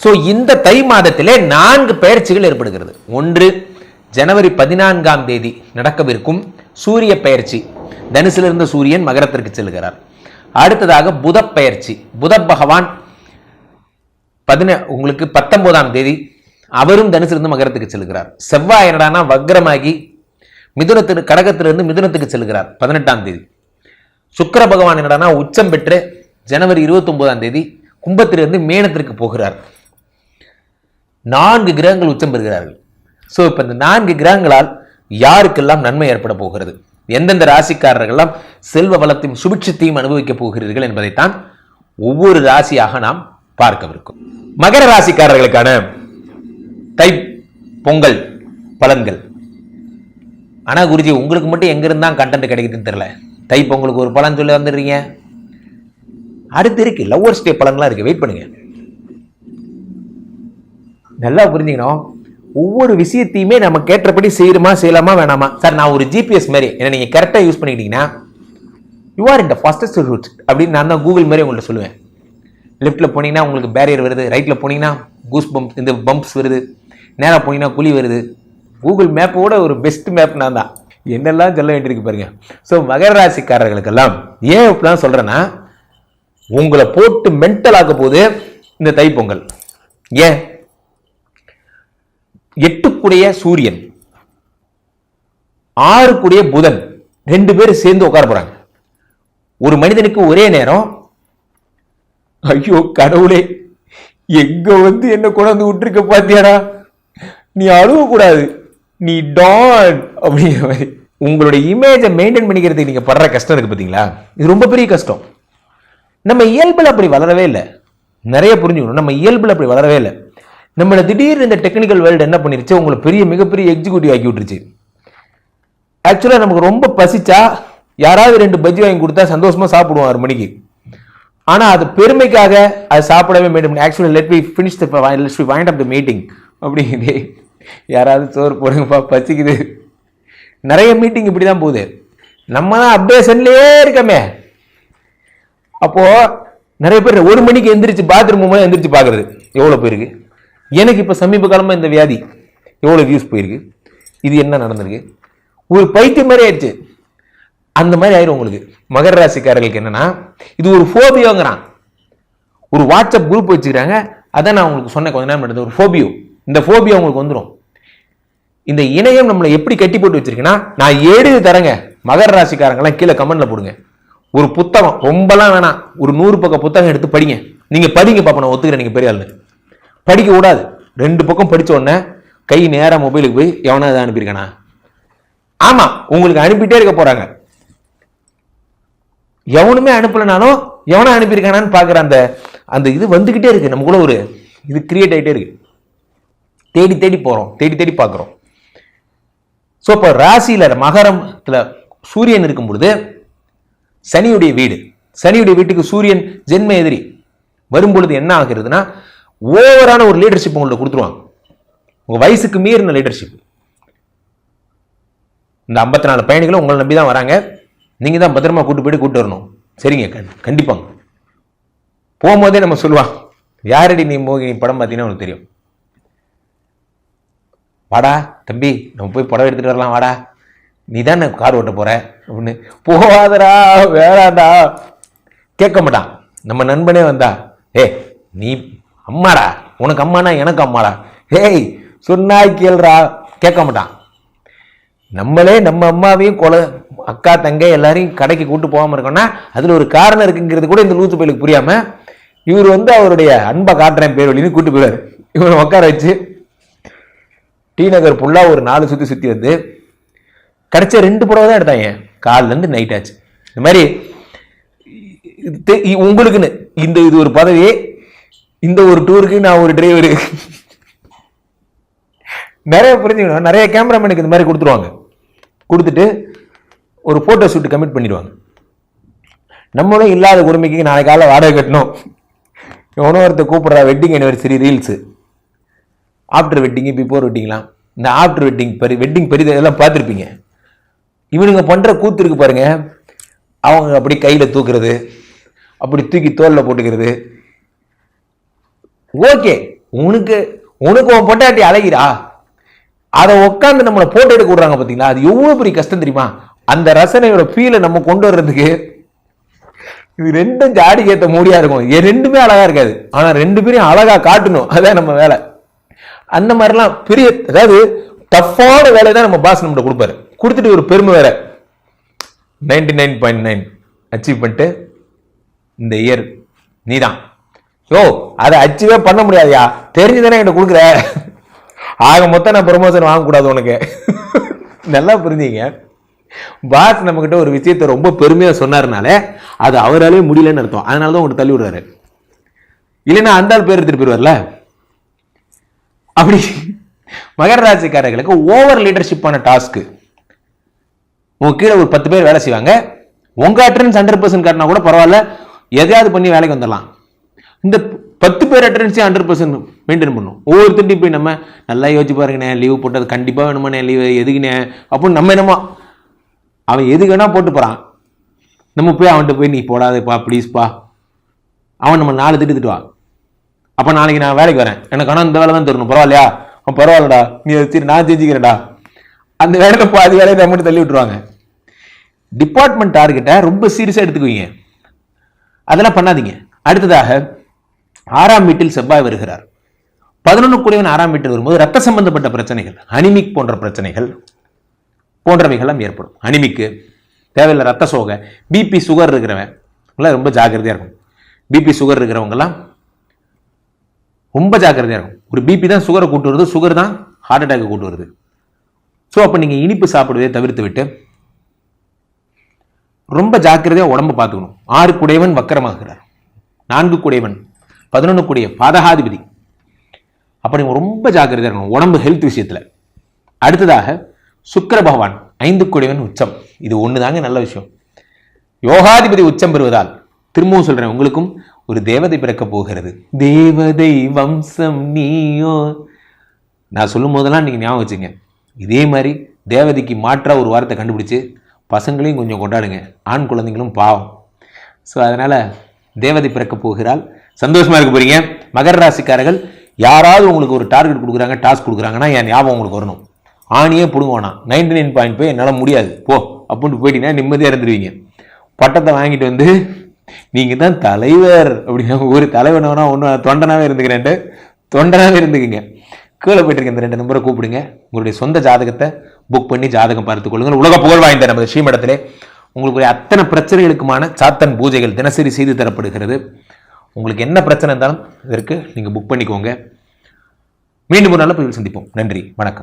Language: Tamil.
ஸோ இந்த தை மாதத்திலே நான்கு பெயர்ச்சிகள் ஏற்படுகிறது. ஒன்று ஜனவரி பதினான்காம் தேதி நடக்கவிருக்கும் சூரிய பெயர்ச்சி தனுசிலிருந்து சூரியன் மகரத்திற்கு செல்கிறார். அடுத்ததாக புத பெயர்ச்சி புத பகவான் பதின உங்களுக்கு பத்தொன்பதாம் தேதி அவரும் தனுசிலிருந்து மகரத்துக்கு செல்கிறார். செவ்வாய் என்னடானா வக்ரமாகி மிதுனத்திற்கு கடகத்திலிருந்து மிதுனத்துக்கு செல்கிறார் பதினெட்டாம் தேதி. சுக்கிர பகவான் என்னடானா உச்சம் பெற்று ஜனவரி இருபத்தி ஒன்பதாம் தேதி கும்பத்திலிருந்து மேனத்திற்கு போகிறார். நான்கு கிரகங்கள் உச்சம் பெறுகிறார்கள். ஸோ இப்போ இந்த நான்கு கிரகங்களால் யாருக்கெல்லாம் நன்மை ஏற்பட போகிறது? எந்தெந்த ராசிக்காரர்கள்லாம் செல்வ வளத்தையும் சுபிட்சத்தையும் அனுபவிக்கப் போகிறீர்கள் என்பதைத்தான் ஒவ்வொரு ராசியாக நாம் பார்க்கவிருக்கும். மகர ராசிக்காரர்களுக்கான தை பொங்கல் பலன்கள். ஆனால் குருஜி உங்களுக்கு மட்டும் எங்கிருந்தான் கண்டென்ட் கிடைக்குதுன்னு தெரியல. தை பொங்கலுக்கு ஒரு பலன் சொல்லி வந்துடுறீங்க. அடுத்து இருக்கு லவ்வர் ஸ்டே பலன்லாம் இருக்கு. வெயிட் பண்ணுங்க. நல்லா புரிஞ்சுக்கணும். ஒவ்வொரு விஷயத்தையுமே நம்ம கேட்டபடி செய்யணுமா செய்யலாமா வேணாமா? சார் நான் ஒரு ஜிபிஎஸ் மாதிரி என்ன நீங்கள் கரெக்டாக யூஸ் பண்ணிக்கிட்டீங்கன்னா யூ ஆர் இந்த ஃபஸ்டஸ்ட் ரூட் அப்படின்னு நான் தான் கூகுள் மாதிரி உங்கள்ட்ட சொல்லுவேன். லெஃப்ட்டில் போனீங்கன்னா உங்களுக்கு பேரியர் வருது ரைட்டில் போனீங்கன்னா கூஸ் பம்ப் இந்த பம்ப்ஸ் வருது நேராக போனீங்கன்னா குழி வருது. கூகுள் மேப்போட ஒரு பெஸ்ட் மேப் நான் தான். என்னெல்லாம் சொல்ல வேண்டியிருக்கு பாருங்க. ஸோ மகர ராசிக்காரர்களுக்கெல்லாம் ஏன் இப்படிலாம் சொல்கிறேன்னா உங்களை போட்டு மென்டல் ஆக்க போது இந்த தைப்பொங்கல். ஏன்? எட்டுக்குடைய சூரியன் ஆறுக்குடைய புதன் ரெண்டு பேரும் சேர்ந்து உட்கார போறாங்க. ஒரு மனிதனுக்கு ஒரே நேரம் ஐயோ கடவுளே எங்க வந்து என்ன கொண்டாந்து விட்டுருக்க பாத்தியாடா? நீ அழுவ கூடாது நீ டான் அப்படிங்கிற மாதிரி. உங்களுடைய இமேஜை மெயின்டைன் பண்ணிக்கிறதுக்கு நீங்க படுற கஷ்டம் இருக்கு பாத்தீங்களா? இது ரொம்ப பெரிய கஷ்டம். நம்ம இயல்பில் அப்படி வளரவே இல்லை. நிறைய புரிஞ்சுக்கணும். நம்ம இயல்பில் அப்படி வளரவே இல்லை. நம்மளை திடீர்னு இந்த டெக்னிக்கல் வேர்ல்டு என்ன பண்ணிருச்சு? உங்களை பெரிய மிகப்பெரிய எக்ஸிக்யூட்டிவ் ஆக்கி விட்டுருச்சு. ஆக்சுவலாக நமக்கு ரொம்ப பசிச்சா யாராவது ரெண்டு பஜ்ஜி வாங்கி கொடுத்தா சந்தோஷமா சாப்பிடுவோம் ஆறு மணிக்கு. ஆனால் அது பெருமைக்காக அது சாப்பிடவே madam actually let be finish the let be wind up the meeting அப்படிங்குது யாராவது சோறு போடுங்கப்பா பசிக்குது. நிறைய மீட்டிங் இப்படி தான் போகுது. நம்ம தான் அப்டேஷன்லேயே இருக்கமே. அப்போது நிறைய பேர் ஒரு மணிக்கு எந்திரிச்சு பாத்ரூம் போகும்போது எந்திரிச்சு பார்க்குறது. எவ்வளோ பேருக்கு? எனக்கு இப்போ சமீப காலமாக இந்த வியாதி எவ்வளோ வியூஸ் போயிருக்கு? இது என்ன நடந்திருக்கு? ஒரு பைத்தியம் மாதிரி ஆயிடுச்சு. அந்த மாதிரி ஆயிரும் உங்களுக்கு. மகர ராசிக்காரர்களுக்கு என்னன்னா இது ஒரு ஃபோபியோங்கிறான் ஒரு வாட்ஸ்அப் குரூப் வச்சுக்கிறாங்க. அதான் நான் உங்களுக்கு சொன்னேன் கொஞ்ச நேரம் நடந்தது ஒரு ஃபோபியோ இந்த ஃபோபியோ உங்களுக்கு வந்துடும் இந்த இணையம் நம்மளை எப்படி கட்டி போட்டு வச்சிருக்குன்னா நான் எழுதி தரேங்க. மகர ராசிக்காரங்கெல்லாம் கீழே கமெண்ட்ல போடுங்க. ஒரு புத்தகம் ரொம்பலாம் வேணாம். ஒரு நூறு பக்கம் புத்தகம் எடுத்து படிங்க. நீங்க படிங்க பாப்பா நான் ஒத்துக்கிறேன் நீங்க பெரிய ஆளுன்னு. படிக்க கூடாது. ரெண்டு பக்கம் படிச்ச உடனே கை நேரா மொபைலுக்கு போய் எவனா இதை அனுப்பியிருக்கானா? ஆமா உங்களுக்கு அனுப்பிட்டே இருக்க போறாங்க. எவனுமே அனுப்பலனாலும் எவனா அனுப்பியிருக்கானான்னு பார்க்குற அந்த அந்த இது வந்துக்கிட்டே இருக்கு. நமக்குள்ள ஒரு இது கிரியேட் ஆகிட்டே இருக்கு. தேடி தேடி போகிறோம் தேடி தேடி பார்க்குறோம். ஸோ இப்போ ராசியில் மகரத்தில் சூரியன் இருக்கும் பொழுது சனியுடைய வீடு. சனியுடைய வீட்டுக்கு சூரியன் ஜென்ம எதிரி. வரும் பொழுது என்ன ஆகிறதுனா ஓவரான ஒரு லீடர்ஷிப் உங்கள்ட்ட கொடுத்துருவாங்க. உங்கள் வயசுக்கு மீறின லீடர்ஷிப் இந்த ஐம்பத்தி நாலு பயணிகளும் உங்களை நம்பி தான் வராங்க. நீங்கள் தான் பத்திரமா கூட்டு போயிட்டு கூட்டு வரணும். சரிங்க கண் கண்டிப்பாங்க. போகும்போதே நம்ம சொல்லுவான் யாரடி நீ மோகினி படம் பார்த்தீங்கன்னா உனக்கு தெரியும். வாடா தம்பி நம்ம போய் படம் எடுத்துட்டு வரலாம் வாடா. நீ தானே கார் ஓட்ட போகிற அப்படின்னு. போகாதடா வேறாண்டா கேட்க மாட்டான். நம்ம நண்பனே வந்தா ஏ நீ அம்மாடா உனக்கு அம்மானா எனக்கு அம்மாடா. ஏய் சொன்னா கேள்றா கேட்க மாட்டான். நம்மளே நம்ம அம்மாவையும் கொலை அக்கா தங்கை எல்லாரையும் கடைக்கு கூட்டு போகாமல் இருக்கோம்னா அதில் ஒரு காரணம் இருக்குங்கிறது கூட இந்த லூத்து பயிலுக்கு புரியாமல் இவர் வந்து அவருடைய அன்பை காட்டுறேன் பேர் வழின்னு கூட்டு போயிடுவார். இவரை உட்கார வச்சு டி நகர் ஃபுல்லாக ஒரு நாலு சுற்றி சுற்றி வந்து கிடைச்ச ரெண்டு புடவை தான் எடுத்தாங்க காலிலேருந்து நைட் ஆச்சு. இந்த மாதிரி உங்களுக்குன்னு இந்த இது ஒரு பதவி இந்த ஒரு டூருக்கு நான் ஒரு டிரைவரு நிறைய புரிஞ்சுக்கணும். நிறைய கேமராமேனுக்கு இந்த மாதிரி கொடுத்துருவாங்க. கொடுத்துட்டு ஒரு ஃபோட்டோ ஷூட் கமிட் பண்ணிடுவாங்க. நம்மளும் இல்லாத உரிமைக்கு நாளைக்கு காலைல வாடகை கட்டணும். எவனோ ஒருத்தர் கூப்பிட்றா wedding anniversary reels after wedding before வெட்டிங்லாம் இந்த ஆஃப்டர் வெட்டிங் பெரி வெட்டிங் பெரிய இதெல்லாம் பார்த்துருப்பீங்க. இவனுங்க பண்ணுற கூத்து இருக்கு அவங்க அப்படி கையில் தூக்குறது அப்படி தூக்கி தோலில் போட்டுக்கிறது. ஓகே உனக்கு உனக்கு உன் பொட்டாட்டி அழகிறா? அதை உட்காந்து நம்மளை போட்டோ எடுக்க விடுறாங்க பார்த்தீங்களா? அது எவ்வளோ பெரிய கஷ்டம் தெரியுமா? அந்த ரசனையோட ஃபீலை நம்ம கொண்டு வர்றதுக்கு. இது ரெண்டும் ஜாடி ஏத்த மூடியா இருக்கும். ரெண்டுமே அழகா இருக்காது. ஆனா ரெண்டு பேரையும் அழகா காட்டணும். அதான் நம்ம வேலை. அந்த மாதிரிலாம் பெரிய அதாவது டஃப்பான வேலை தான் நம்ம பாஸ் நம்மகிட்ட கொடுப்பாரு. கொடுத்துட்டு ஒரு பெருமை வேற. Ninety nine point nine achieve பண்ணிட்டு இந்த இயர் நீதான். யோ அதை அச்சீவே பண்ண முடியாதுயா. தெரிஞ்சுதானே என்கிட்ட கொடுக்குற. ஆக மொத்தம் நான் ப்ரொமோஷன் வாங்கக்கூடாது உனக்கு. நல்லா புரிஞ்சீங்க. பாஸ் நம்மக்கிட்ட ஒரு விஷயத்தை ரொம்ப பெருமையாக சொன்னார்னால அது அவராலே முடியலன்னு அர்த்தம். அதனால தான் உங்கள்கிட்ட தள்ளி விடுறாரு. இல்லைன்னா அந்த ஆள் பேர் எடுத்துட்டு போயிடுவார்ல அப்படி. மகர ராசிக்காரர்களுக்கு ஓவர் லீடர்ஷிப்பான டாஸ்க்கு உங்க கீழே ஒரு பத்து பேர் வேலை செய்வாங்க. உங்க அட்டரன்ஸ் ஹண்ட்ரட் பர்சன்ட் காட்டினா கூட பரவாயில்ல. எதையாவது பண்ணி வேலைக்கு வந்துடலாம். இந்த பத்து பேர் அட்டரன்ஸையும் ஹண்ட்ரட் பர்சன்ட் மெயின்டைன் பண்ணும். ஒவ்வொருத்தண்டையும் போய் நம்ம நல்லா யோசிச்சு பாருங்கண்ணே லீவ் போட்டது கண்டிப்பாக வேணுமாண்ணே லீவு எதுக்குண்ணே அப்படின்னு நம்ம என்னமோ அவன் எதுக்கு வேணால் போட்டு போகிறான் நம்ம போய் அவன்கிட்ட போய் நீ போடாதேப்பா ப்ளீஸ்ப்பா அவன் நம்ம நாலு திட்டு திட்டுவான். அப்போ நாளைக்கு நான் வேலைக்கு வரேன். எனக்கு ஆனால் இந்த வேலை தான் தரணும். பரவாயில்லையா? அவன் பரவாயில்லடா. நீ சரி நான் செஞ்சுக்கிறேன்டா. அந்த வேலையில் பாதி வேலையை நம்ம மட்டும் தள்ளி விட்டுருவாங்க. டிபார்ட்மெண்ட் டார்கெட்டை ரொம்ப சீரியஸாக எடுத்துக்குவீங்க. அதெல்லாம் பண்ணாதீங்க. அடுத்ததாக ஆறாம் வீட்டில் செவ்வாய் வருகிறார். பதினொன்று கூடியவன் ஆறாம் வீட்டில் வரும்போது ரத்த சம்பந்தப்பட்ட பிரச்சனைகள் அனிமிக் போன்ற பிரச்சனைகள் போன்றவைகள்லாம் ஏற்படும். அனிமிக்கு தேவையில்லை ரத்த சோகை பிபி சுகர் இருக்கிறவன் எல்லாம் ரொம்ப ஜாக்கிரதையாக இருக்கும். பிபி சுகர் இருக்கிறவங்கெல்லாம் ரொம்ப ஜாக்கிரதையாக இருக்கும். ஒரு பிபி தான் சுகரை கூட்டு வருது சுகர் தான் ஹார்ட் அட்டாக்கை கூட்டு வருது. ஸோ அப்போ நீங்கள் இனிப்பு சாப்பிடுவதை தவிர்த்து விட்டு ரொம்ப ஜாக்கிரதையாக உடம்ப பார்த்துக்கணும். ஆறு குடையவன் வக்கரமாகிறார். நான்கு குடையவன் பதினொன்றுக்குரிய பாதகாதிபதி. அப்போ நீங்கள் ரொம்ப ஜாக்கிரதையாக இருக்கணும். உடம்பு ஹெல்த் விஷயத்தில். அடுத்ததாக சுக்கர பகவான் ஐந்து குடிவன் உச்சம். இது ஒன்று தாங்க நல்ல விஷயம். யோகாதிபதி உச்சம் பெறுவதால் திரும்பவும் சொல்கிறேன் உங்களுக்கும் ஒரு தேவதை பிறக்க போகிறது. தேவதை வம்சம் நீயோ. நான் சொல்லும் போதெல்லாம் நீங்கள் ஞாபகம் வச்சுங்க. இதே மாதிரி தேவதைக்கு மாற்றாக ஒரு வாரத்தை கண்டுபிடிச்சு பசங்களையும் கொஞ்சம் கொண்டாடுங்க. ஆண் குழந்தைங்களும் பாவம். ஸோ அதனால் தேவதை பிறக்க போகிறாள். சந்தோஷமாக இருக்க போகிறீங்க மகர ராசிக்காரர்கள் யாராவது உங்களுக்கு ஒரு டார்கெட் கொடுக்குறாங்க டாஸ்க் கொடுக்குறாங்கன்னா என் ஞாபகம் உங்களுக்கு வரணும். ஆணியே பிடுங்க நைன்டி நைன் பாயிண்ட் போய் என்னால் முடியாது. போ அப்படின்ட்டு போயிட்டீங்கன்னா நிம்மதியாக இருந்துருவீங்க. பட்டத்தை வாங்கிட்டு வந்து நீங்கள் தான் தலைவர் அப்படின்னா ஒரு தலைவனவனா ஒன்று தொண்டனாகவே இருந்துக்கிறேன்ட்டு தொண்டனாகவே இருந்துக்குங்க. கீழே போயிட்டு இருக்க இந்த ரெண்டு நம்பரை கூப்பிடுங்க. உங்களுடைய சொந்த ஜாதகத்தை புக் பண்ணி ஜாதகம் பார்த்துக் கொள்ளுங்கள். உலக புகழ் வாய்ந்த நமது ஸ்ரீமடத்திலே உங்களுக்கு அத்தனை பிரச்சனைகளுக்குமான சாத்தன் பூஜைகள் தினசரி செய்து தரப்படுகிறது. உங்களுக்கு என்ன பிரச்சனை இருந்தாலும் இதற்கு நீங்கள் புக் பண்ணிக்கோங்க. மீண்டும் ஒரு நல்ல பதிவில் சந்திப்போம். நன்றி. வணக்கம்.